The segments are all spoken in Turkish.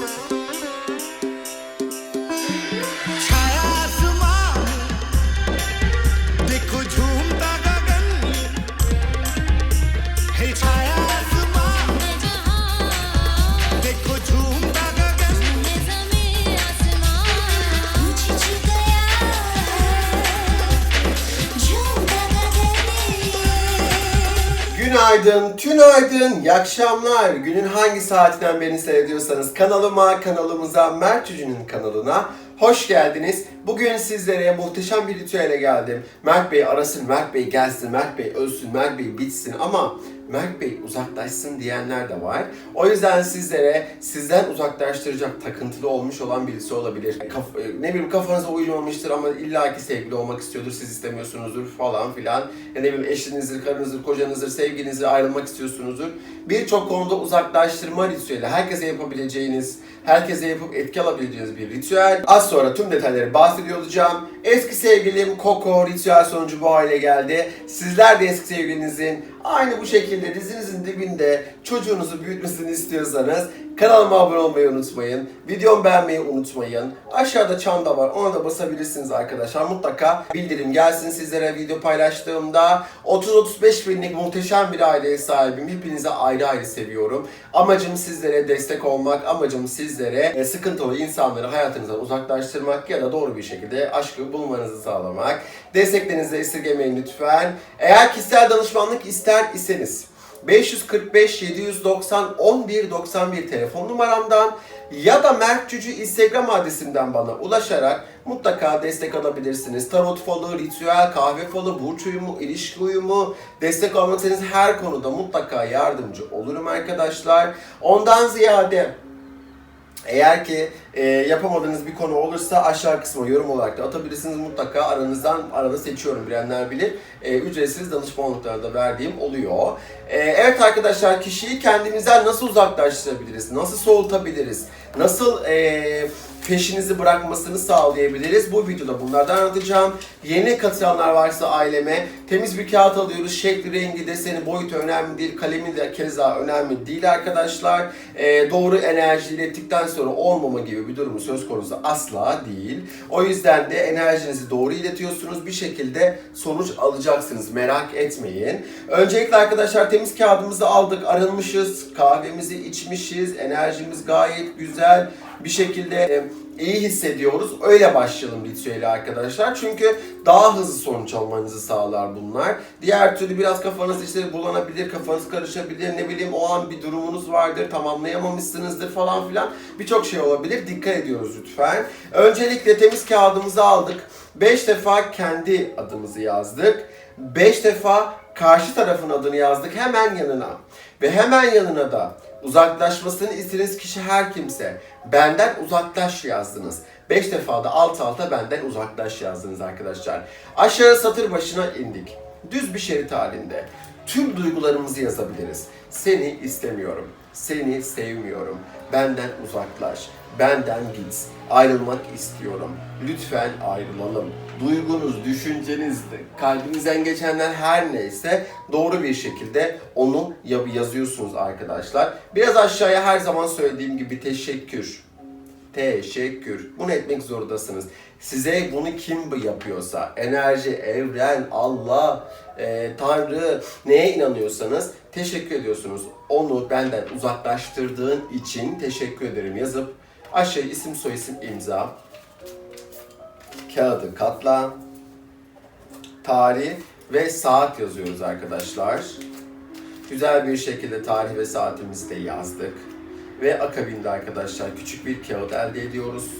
Thank you. Günaydın, tünaydın, iyi akşamlar. Günün hangi saatinden beni seyrediyorsanız kanalıma, kanalımıza, Mert Cücü'nün kanalına hoş geldiniz. Bugün sizlere muhteşem bir ritüele geldim. Mert Bey arasın, Mert Bey gelsin, Mert Bey ölsün, Mert Bey bitsin ama Mert Bey uzaklaşsın diyenler de var. O yüzden sizlere sizden uzaklaştıracak takıntılı olmuş olan birisi olabilir. Kaf- e, ne bileyim kafanıza uymamıştır ama illaki sevgili olmak istiyordur, siz istemiyorsunuzdur falan filan. Ya ne bileyim eşinizdir, karınızdır, kocanızdır, sevginizle ayrılmak istiyorsunuzdur. Birçok konuda uzaklaştırma ritüeli. Herkese yapabileceğiniz, herkese yapıp etki alabileceğiniz bir ritüel. Az sonra tüm detayları bahsediyor olacağım. Eski sevgilim Coco ritüel sonucu bu hale geldi. Sizler de eski sevgilinizin aynı bu şekilde dizinizin dibinde çocuğunuzu büyütmesini istiyorsanız kanalıma abone olmayı unutmayın. Videomu beğenmeyi unutmayın. Aşağıda çan da var ona da basabilirsiniz arkadaşlar. Mutlaka bildirim gelsin sizlere video paylaştığımda. 30-35 binlik muhteşem bir aileye sahibim. Hepinize ayrı ayrı seviyorum. Amacım sizlere destek olmak, amacım sizlere e, sıkıntılı insanları hayatınızdan uzaklaştırmak ya da doğru bir şekilde aşkı bulmanızı sağlamak. Desteklerinizi de esirgemeyin lütfen. Eğer kişisel danışmanlık ister iseniz 545 790 11 91 telefon numaramdan ya da Mert Cücü Instagram adresimden bana ulaşarak mutlaka destek alabilirsiniz. Tarot falı, ritüel, kahve falı, burç uyumu, ilişki uyumu, destek almak istediğiniz her konuda mutlaka yardımcı olurum arkadaşlar. Ondan ziyade eğer ki e, yapamadığınız bir konu olursa aşağı kısma yorum olarak da atabilirsiniz. Mutlaka aranızdan arada seçiyorum bilenler bilir. E, ücretsiz danışmanlıkları da verdiğim oluyor. E, evet arkadaşlar kişiyi kendimizden nasıl uzaklaştırabiliriz? Nasıl soğutabiliriz? Nasıl e, peşinizi bırakmasını sağlayabiliriz? Bu videoda bunlardan anlatacağım. Yeni katılanlar varsa aileme temiz bir kağıt alıyoruz. Şekli, rengi, deseni, boyutu önemli değil. Kalemi de keza önemli değil arkadaşlar. E, doğru enerji ilettikten sonra olmama gibi bir durumu söz konusu asla değil. O yüzden de enerjinizi doğru iletiyorsunuz. Bir şekilde sonuç alacaksınız. Merak etmeyin. Öncelikle arkadaşlar temiz kağıdımızı aldık. Arınmışız. Kahvemizi içmişiz. Enerjimiz gayet güzel bir şekilde e, iyi hissediyoruz. Öyle başlayalım ritüeli arkadaşlar. Çünkü daha hızlı sonuç almanızı sağlar bunlar. Diğer türlü biraz kafanız işte bulanabilir, kafanız karışabilir. Ne bileyim o an bir durumunuz vardır, tamamlayamamışsınızdır falan filan. Birçok şey olabilir. Dikkat ediyoruz lütfen. Öncelikle temiz kağıdımızı aldık. 5 defa kendi adımızı yazdık. 5 defa karşı tarafın adını yazdık hemen yanına. Ve hemen yanına da uzaklaşmasını istediğiniz kişi her kimse benden uzaklaş yazdınız. 5 defa da alt alta benden uzaklaş yazdınız arkadaşlar. Aşağı satır başına indik. Düz bir şerit halinde. Tüm duygularımızı yazabiliriz. Seni istemiyorum. Seni sevmiyorum. Benden uzaklaş. Benden git. Ayrılmak istiyorum. Lütfen ayrılalım. Duygunuz, düşünceniz, kalbinizden geçenler her neyse doğru bir şekilde onu ya- yazıyorsunuz arkadaşlar. Biraz aşağıya her zaman söylediğim gibi teşekkür. Teşekkür. Bunu etmek zorundasınız. Size bunu kim yapıyorsa, enerji, evren, Allah, e, Tanrı neye inanıyorsanız teşekkür ediyorsunuz. Onu benden uzaklaştırdığın için teşekkür ederim yazıp aşağı isim soyisim imza kağıdı katla tarih ve saat yazıyoruz arkadaşlar. Güzel bir şekilde tarih ve saatimizi de yazdık. Ve akabinde arkadaşlar küçük bir kağıt elde ediyoruz.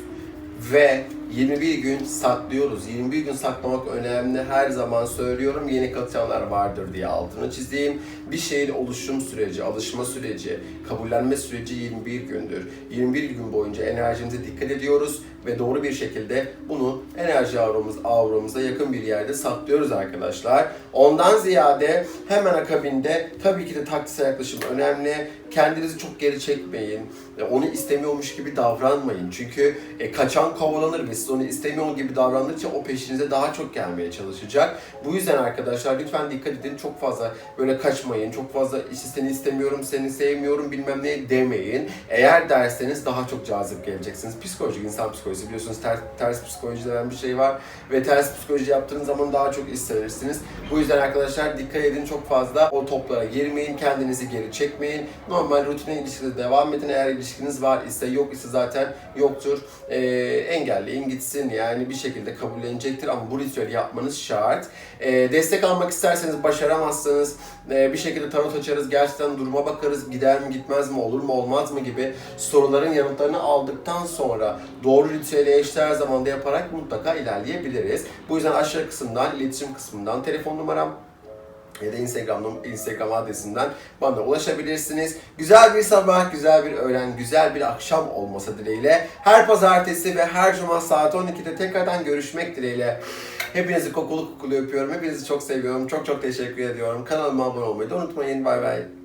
Ve 21 gün saklıyoruz. 21 gün saklamak önemli. Her zaman söylüyorum yeni katılanlar vardır diye altını çizeyim. Bir şeyin oluşum süreci, alışma süreci, kabullenme süreci 21 gündür. 21 gün boyunca enerjimize dikkat ediyoruz ve doğru bir şekilde bunu enerji avramız, avramıza yakın bir yerde saklıyoruz arkadaşlar. Ondan ziyade hemen akabinde tabii ki de taktiksel yaklaşım önemli. Kendinizi çok geri çekmeyin. E, Onu istemiyormuş gibi davranmayın. Çünkü e, kaçan kovalanır ve siz onu istemiyor gibi davrandıkça o peşinize daha çok gelmeye çalışacak. Bu yüzden arkadaşlar lütfen dikkat edin. Çok fazla böyle kaçmayın. Çok fazla işte seni istemiyorum, seni sevmiyorum bilmem ne demeyin. Eğer derseniz daha çok cazip geleceksiniz. Psikolojik, insan psikolojisi biliyorsunuz ters, ters psikoloji denen bir şey var. Ve ters psikoloji yaptığınız zaman daha çok hissedirsiniz. Bu yüzden arkadaşlar dikkat edin çok fazla o toplara girmeyin. Kendinizi geri çekmeyin. Normal rutine ilişkide devam edin. Eğer ilişkiniz var ise yok ise zaten yoktur. Ee, engelleyin gitsin yani bir şekilde kabullenecektir ama bu ritüeli yapmanız şart. Ee, destek almak isterseniz başaramazsanız e, bir şekilde tarot açarız. Gerçekten duruma bakarız. Gider mi gitmez mi olur mu olmaz mı gibi soruların yanıtlarını aldıktan sonra doğru ritüeli eşdeğer zamanda yaparak mutlaka ilerleyebiliriz. Bu yüzden aşağı kısımdan, iletişim kısmından telefon numaram ya da Instagram'dan, Instagram adresinden bana ulaşabilirsiniz. Güzel bir sabah, güzel bir öğlen, güzel bir akşam olması dileğiyle her pazartesi ve her cuma saat 12'de tekrardan görüşmek dileğiyle. Hepinizi kokulu kokulu öpüyorum. Hepinizi çok seviyorum. Çok çok teşekkür ediyorum. Kanalıma abone olmayı da unutmayın. Bay bay.